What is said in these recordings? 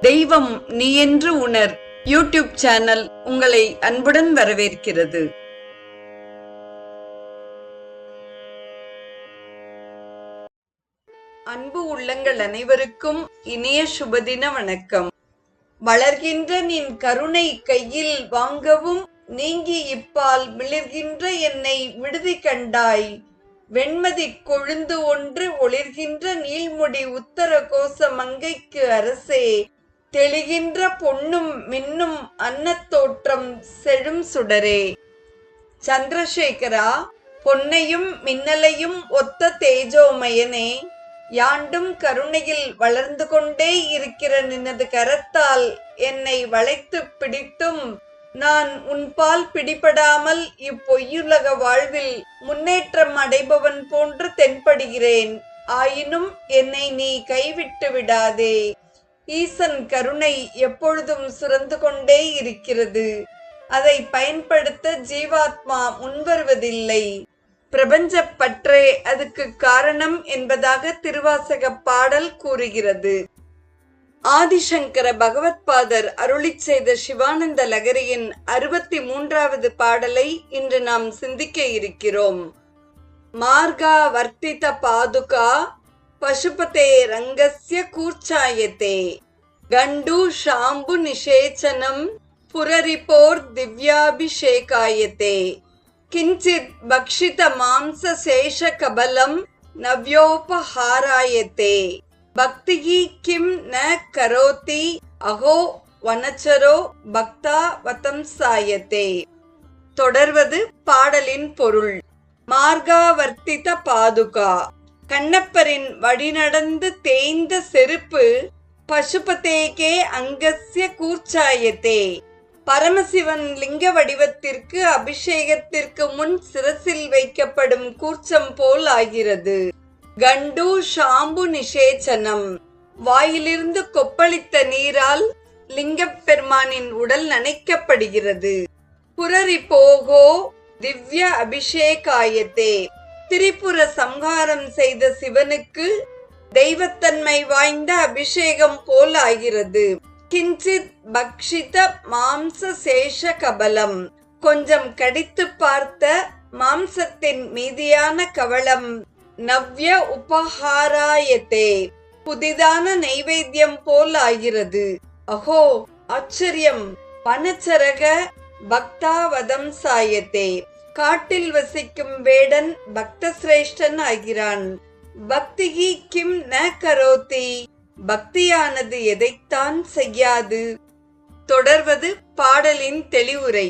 தெய்வம் நீ என்று உணர். யூடியூப் சேனல் உங்களை அன்புடன் வரவேற்கிறது. அன்பு உள்ளங்கள் அனைவருக்கும் இனிய சுபதின வணக்கம். வளர்கின்ற நின் கருணை கையில் வாங்கவும் நீங்கி இப்பால் மிளிர்கின்ற என்னை விடுதி கண்டாய். வெண்மதி கொழுந்து ஒன்று ஒளிர்கின்ற நீள்முடி உத்தர கோச மங்கைக்கு அரசே. தெளிகின்ற பொன்னும் மின்னும் அன்னத்தோற்றம் செழும் சுடரே. சந்திரசேகரா பொன்னையும் மின்னலையும் ஒத்த தேஜோமயனே யாண்டும் கருணையில் வளர்ந்து கொண்டே இருக்கிற நினது கரத்தால் என்னை வளைத்து பிடித்தும் நான் உன்பால் பிடிபடாமல் இப்பொய்யுலக வாழ்வில் முன்னேற்றம் அடைபவன் போன்று தென்படுகிறேன். ஆயினும் என்னை நீ கைவிட்டு விடாதே. ஈசன் கருணை எப்பொழுதும் சுரந்து கொண்டே இருக்கிறது. அதை பயன்படுத்த ஜீவாத்மா முன்வருவதில்லை. பிரபஞ்ச பற்றே அதுக்கு காரணம் என்பதாக திருவாசக பாடல் கூறுகிறது. ஆதிசங்கர பகவத்பாதர் அருளி செய்த சிவானந்த லகரியின் அறுபத்தி மூன்றாவது பாடலை இன்று நாம் சிந்திக்க இருக்கிறோம். மார்கா வர்த்தித பாதுகா பசுபதே ரங்கஸ்ய கூர்ச்சாயத்தே கண்டு ஷாம்பு நிஷேச்சனம் புரரிப்போர் திவ்யாபிஷேகாயத்தே கிஞ்சித் பக்ஷித மாம்ச சேஷ கபலம் நவ்யோபஹாராயத்தே பக்திகி கிம் ந கரோதி அகோ வனச்சரோ பக்தா வதம் சாயத்தே தொடர்வது பாடலின் பொருள் மார்காவர்த்தித பாதுகா। கண்ணப்பரின் வழிநடந்து தேய்ந்த செருப்பு பசுபதேகே அங்கஸ்ய கூர்ச்சாயத்தே. பரமசிவன் லிங்க வடிவத்திற்கு அபிஷேகத்திற்கு முன் சிரசில் வைக்கப்படும் கூர்ச்சம் போல் ஆகிறது. கண்டு ஷாம்பு நிஷேச்சனம். வாயிலிருந்து கொப்பளித்த நீரால் லிங்கப் பெருமானின் உடல் நனைக்கப்படுகிறது. புரரி போகோ திவ்ய அபிஷேகாயத்தே. திரிபுர சம்ஹாரம் செய்த சிவனுக்கு தெய்வத்தன்மை வாய்ந்த அபிஷேகம் போல் ஆகிறது. கிஞ்சித் பக்ஷித மாம்ச சேஷ கபலம். கொஞ்சம் கடித்து பார்த்த மாம்சத்தின் மீதியான கவளம் நவ்ய உபஹாராயத்தே. புதிதான நைவேத்தியம் போல் ஆகிறது. அஹோ ஆச்சரியம். பனச்சரக பக்தாவதம் சாயத்தே. காட்டில் வசிக்கும் வேடன் பக்த சிரேஷ்டன் ஆகிறான். பக்திகி கிம் ந கரோதி பக்தியானது எதைத்தான் செய்யாது? தொடர்வது பாடலின் தெளிவுரை.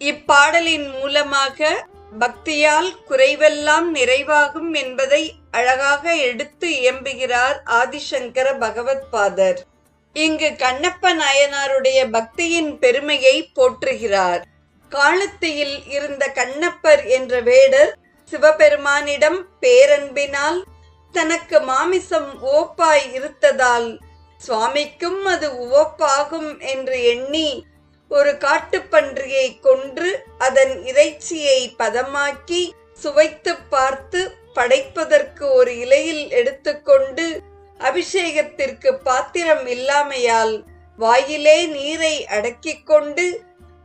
இப்பாடலின் மூலமாக பக்தியால் குறைவெல்லாம் நிறைவாகும் என்பதை அழகாக எடுத்து இயம்புகிறார் ஆதிசங்கர பகவத்பாதர். இங்கு கண்ணப்ப நாயனாருடைய பக்தியின் பெருமையை போற்றுகிறார். காலத்தியில் இருந்த கண்ணப்பர் என்ற வேடர் சிவபெருமானிடம் பேரன்பினால் தனக்கு மாமிசம் உவப்பாய் இருத்ததால் சுவாமிக்கும் அது உவப்பாகும் என்று எண்ணி ஒரு காட்டுப்பன்றியை கொன்று அதன் இறைச்சியை பதமாக்கி சுவைத்து பார்த்து படைப்பதற்கு ஒரு இலையில் எடுத்துக்கொண்டு அபிஷேகத்திற்கு பாத்திரம் இல்லாமையால் வாயிலே நீரை அடக்கிக் கொண்டு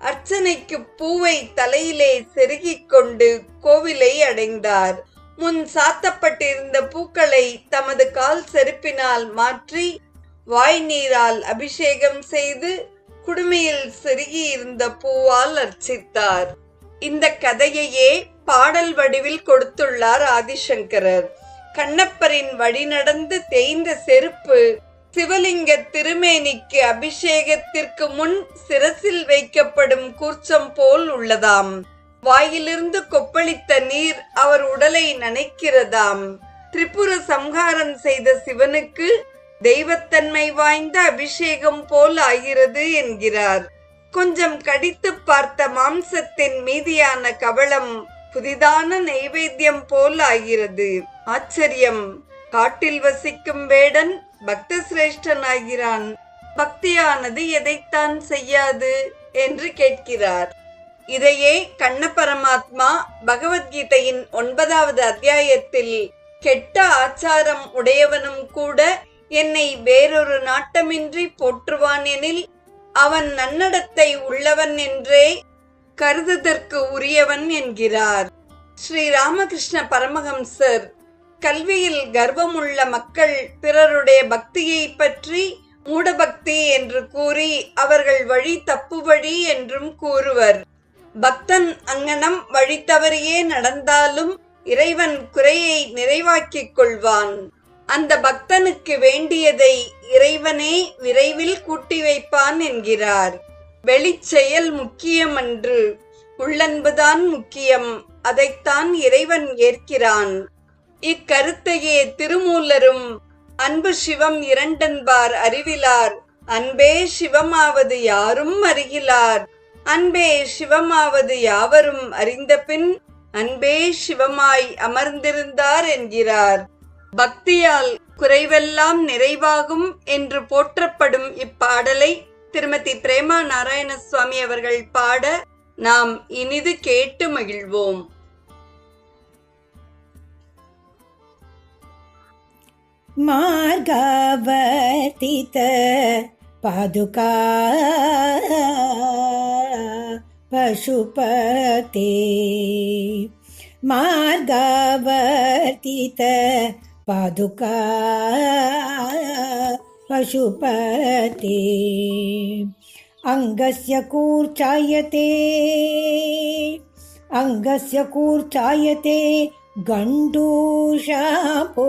அர்ச்சனைக்கு பூவை தலையிலே செருகிக் கொண்டு கோவிலை அடைந்தார். முன் சாத்தப்பட்டிருந்த பூக்களை தமது கால் செருப்பினால் மாற்றி வாய் நீரால் அபிஷேகம் செய்து குடுமையில் செருகி இருந்த பூவால் அர்ச்சித்தார். இந்த கதையையே பாடல் வடிவில் கொடுத்துள்ளார் ஆதிசங்கரர். கண்ணப்பரின் வழிநடந்து தேய்ந்த செருப்பு சிவலிங்க திருமேனிக்கு அபிஷேகத்திற்கு முன் சிரசில் வைக்க கூர்ச்சம் போல் உள்ளதாம். வாயிலிருந்து கொப்பளித்த நீர் அவர் உடலை நனைக்கிறதாம். திரிபுர சம்ஹாரம் செய்த சிவனுக்கு தெய்வத்தன்மை வாய்ந்த அபிஷேகம் போல் ஆகிறது என்கிறார். கொஞ்சம் கடித்து பார்த்த மாம்சத்தின் மீதியான கவளம் புதிதான நைவேத்தியம் போல் ஆகிறது. ஆச்சரியம். காட்டில் வசிக்கும் வேடன் பக்த சிரேஷ்டன் ஆகிறான் பக்தியானது எதைத்தான் செய்யாது? என்று கேட்கிறார். இதையே கண்ண பரமாத்மா பகவத்கீதையின் ஒன்பதாவது அத்தியாயத்தில் கெட்ட ஆச்சாரம் உடையவனும் கூட என்னை வேறொரு நாட்டமின்றி போற்றுவான் எனில் அவன் நன்னடத்தை உள்ளவன் என்றே கருதுதற்கு உரியவன் என்கிறார். ஸ்ரீ ராமகிருஷ்ண பரமஹம்சர் கல்வியில் கர்வமுள்ள மக்கள் பிறருடைய பக்தியை பற்றி மூடபக்தி என்று கூறி அவர்கள் வழி தப்பு வழி என்றும் கூறுவர். பக்தன் அங்ஙனம் வழி தவறியே நடந்தாலும் இறைவன் குறையை நிறைவாக்கிக் கொள்வான். அந்த பக்தனுக்கு வேண்டியதை இறைவனே விரைவில் கூட்டி வைப்பான் என்கிறார். வெளிச்செயல் முக்கியமன்று உள்ளன்புதான் முக்கியம் அதைத்தான் இறைவன் ஏற்கிறான். இக்கருத்தையே திருமூலரும் அன்பு சிவம் இரண்டென்பார் அறிவிலார். அன்பே சிவமாவது யாரும் அறிகிலார். அன்பே சிவமாவது யாவரும் அறிந்தபின் அன்பே சிவமாய் அமர்ந்திருந்தார் என்கிறார். பக்தியால் குறைவெல்லாம் நிறைவாகும் என்று போற்றப்படும் இப்பாடலை திருமதி பிரேமா நாராயண சுவாமி அவர்கள் பாட நாம் இனிது கேட்டு மகிழ்வோம். मार्गावर्तित पादुका पशुपते मार्गावर्तित पादुका पशुपते अङ्गस्य कूर्चायते अङ्गस्य कूर्चायते गण्डूषापो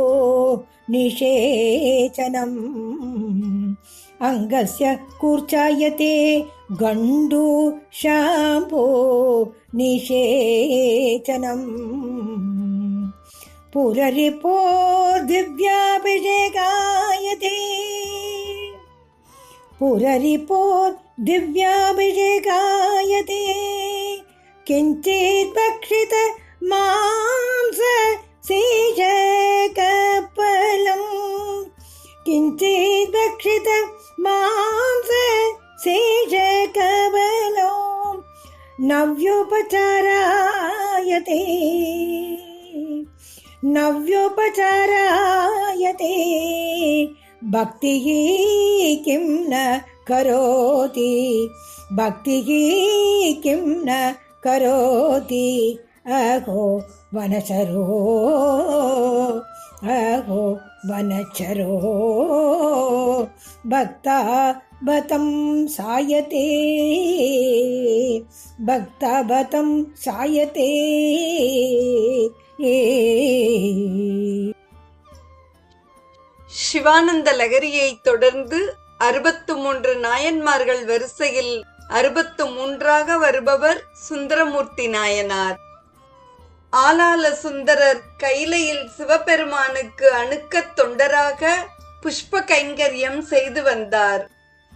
निषेचनम् अङ्गस्य कूर्चायते गण्डू शाम्पो निषेचनम् पुररिपोर्दिव्याभिषेकायते पुररिपोर्दिव्याभिषेकायते किञ्चित् भक्षित मांस शेषकपलम् किञ्चित् भक्षित मांस शेषकबलो नव्योपचारायते। नव्योपचारायते। भक्तिः किं न करोति? भक्तिः किं न करोति ಅಹೋ ವನಚರೋ ಅಹೋ ವನಚರೋ ಭಕ್ತಾ ಬತಂ ಸಾಯತೆ ಭಕ್ತಾ ಬತಂ ಸಾಯತೆ சிவானந்த லகரியை தொடர்ந்து அறுபத்து மூன்று நாயன்மார்கள் வரிசையில் அறுபத்து மூன்றாக வருபவர் சுந்தரமூர்த்தி நாயனார். ஆலால சுந்தரர் கைலையில் சிவபெருமானுக்கு அணுக்கத் தொண்டராக புஷ்ப கைங்கரியம் செய்து வந்தார்.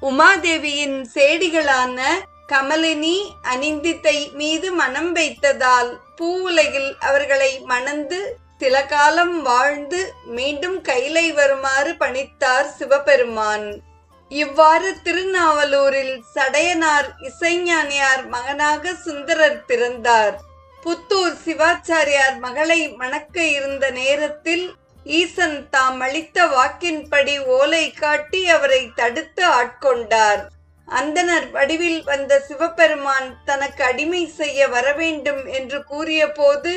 உமாதேவியின் சேடிகளான கமலினி அனிந்தித்தை மீது மனம் வைத்ததால் பூவுலகில் அவர்களை மணந்து சில காலம் வாழ்ந்து மீண்டும் கைலை வருமாறு பணித்தார் சிவபெருமான். இவ்வாறு திருநாவலூரில் சடையனார் இசைஞானியார் மகனாக சுந்தரர் பிறந்தார். புத்தூர் சிவாச்சாரியார் மகளை மணக்க இருந்த நேரத்தில் ஈசன் தாம் அளித்த வாக்கின்படி ஓலை காட்டி அவரை தடுத்து ஆட்கொண்டார். அந்தனர் வடிவில் வந்த சிவபெருமான் தனக்கு அடிமை செய்ய வரவேண்டும் என்று கூறியபோது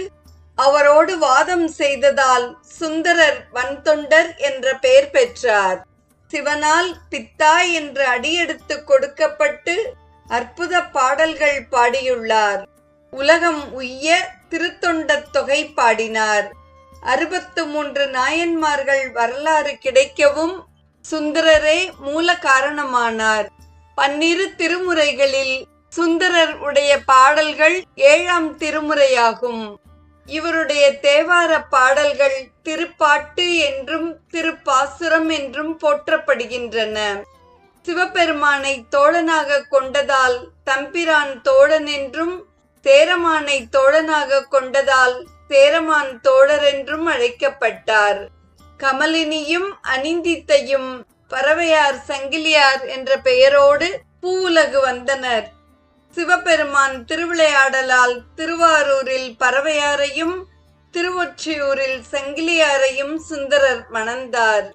அவரோடு வாதம் செய்ததால் சுந்தரர் வன்தொண்டர் என்ற பெயர் பெற்றார். சிவனால் பித்தா என்று அடியெடுத்து கொடுக்கப்பட்டு அற்புத பாடல்கள் பாடியுள்ளார். உலகம் உய்ய திருத்தொண்டத் தொகை பாடினார். அறுபத்து மூன்று நாயன்மார்கள் வரலாறு கிடைக்கவும் சுந்தரரே மூல காரணமானார். பன்னிரு திருமுறைகளில் சுந்தரர் உடைய பாடல்கள் ஏழாம் திருமுறையாகும். இவருடைய தேவார பாடல்கள் திருப்பாட்டு என்றும் திருப்பாசுரம் என்றும் போற்றப்படுகின்றன. சிவபெருமானை தோழனாக கொண்டதால் தம்பிரான் தோழன் என்றும் சேரமானை தோழனாக கொண்டதால் சேரமான் தோழர் என்றும் அழைக்கப்பட்டார். கமலினியும் அனிந்தித்தையும் பறவையார் சங்கிலியார் என்ற பெயரோடு பூவுலகு வந்தனர். சிவபெருமான் திருவிளையாடலால் திருவாரூரில் பறவையாரையும் திருவொற்றியூரில் சங்கிலியாரையும் சுந்தரர் மணந்தார்.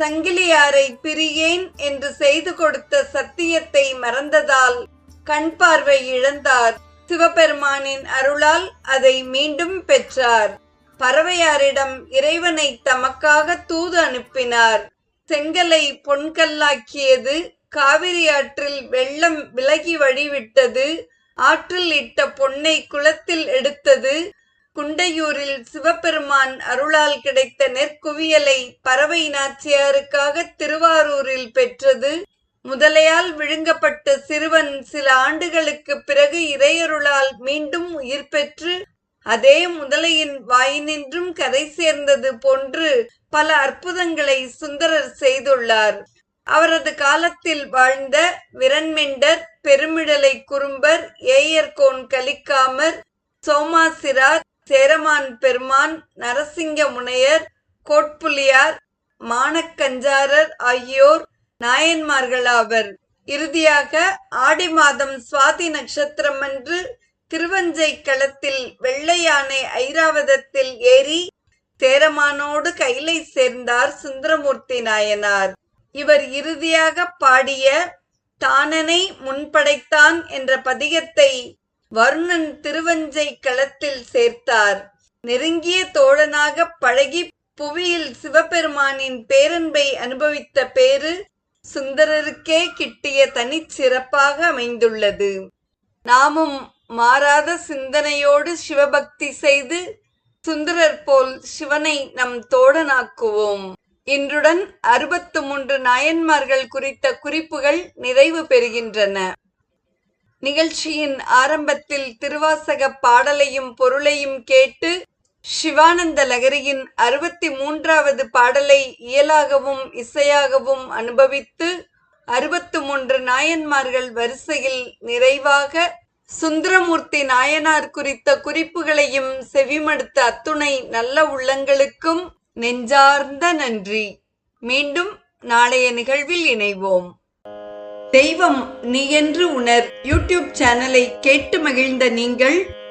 சங்கிலியாரை பிரியேன் என்று செய்து கொடுத்த சத்தியத்தை மறந்ததால் கண் பார்வை இழந்தார். சிவபெருமானின் அருளால் அதை மீண்டும் பெற்றார். பறவையாரிடம் இறைவனை தமக்காக தூது அனுப்பினார். செங்கலை பொன்கல்லாக்கியது காவிரி ஆற்றில் வெள்ளம் விலகி வழிவிட்டது. ஆற்றில் இட்ட பொன்னை குளத்தில் எடுத்தது. குண்டையூரில் சிவபெருமான் அருளால் கிடைத்த நெற்குவியலை பறவை நாச்சியாருக்காக திருவாரூரில் பெற்றது. முதலையால் விழுங்கப்பட்ட சிறுவன் சில ஆண்டுகளுக்கு பிறகு இறையருளால் மீண்டும் உயிர் பெற்று அதே முதலையின் வாயினின்றும் கரை சேர்ந்தது போன்று பல அற்புதங்களை சுந்தரர் செய்துள்ளார். அவரது காலத்தில் வாழ்ந்த விரண்மெண்டர் பெருமிடலை குறும்பர் ஏயர்கோன் கலிக்காமர் சோமாசிரார் சேரமான் பெருமான் நரசிங்க முனையர் கோட்புலியார் மானக்கஞ்சாரர் ஆகியோர் நாயன்மார்கள் ஆவர். இறுதியாக ஆடி மாதம் சுவாதி நட்சத்திரம் அன்று திருவஞ்சை களத்தில் வெள்ளையானை ஐராவதத்தில் ஏறி சேரமானோடு கைலை சேர்ந்தார் சுந்தரமூர்த்தி நாயனார். இவர் இறுதியாக பாடிய தானனை முன்படைத்தான் என்ற பதிகத்தை வருணன் திருவஞ்சை களத்தில் சேர்த்தார். நெருங்கிய தோழனாக பழகி புவியில் சிவபெருமானின் பேரன்பை அனுபவித்த பேரு சுந்தரருக்கே கிட்டிய தனிச்சிறப்பாக அமைந்துள்ளது. நாமும் மாறாத சிந்தனையோடு சிவபக்தி செய்து சுந்தரர் போல் சிவனை நம் தோழனாக்குவோம். இன்றுடன் அறுபத்து மூன்று நாயன்மார்கள் குறித்த குறிப்புகள் நிறைவு பெறுகின்றன. நிகழ்ச்சியின் ஆரம்பத்தில் திருவாசக பாடலையும் பொருளையும் கேட்டு சிவானந்த லகரியின் அறுபத்தி மூன்றாவது பாடலை இயலாகவும் இசையாகவும் அனுபவித்து அறுபத்து மூன்று நாயன்மார்கள் வரிசையில் நிறைவாக சுந்தரமூர்த்தி நாயனார் குறித்த குறிப்புகளையும் செவிமடுத்த அத்துணை நல்ல உள்ளங்களுக்கும் நெஞ்சார்ந்த நன்றி. மீண்டும் நாளைய நிகழ்வில் இணைவோம். தெய்வம் நீ என்று உணர் யூடியூப் சேனலை கேட்டு மகிழ்ந்த நீங்கள்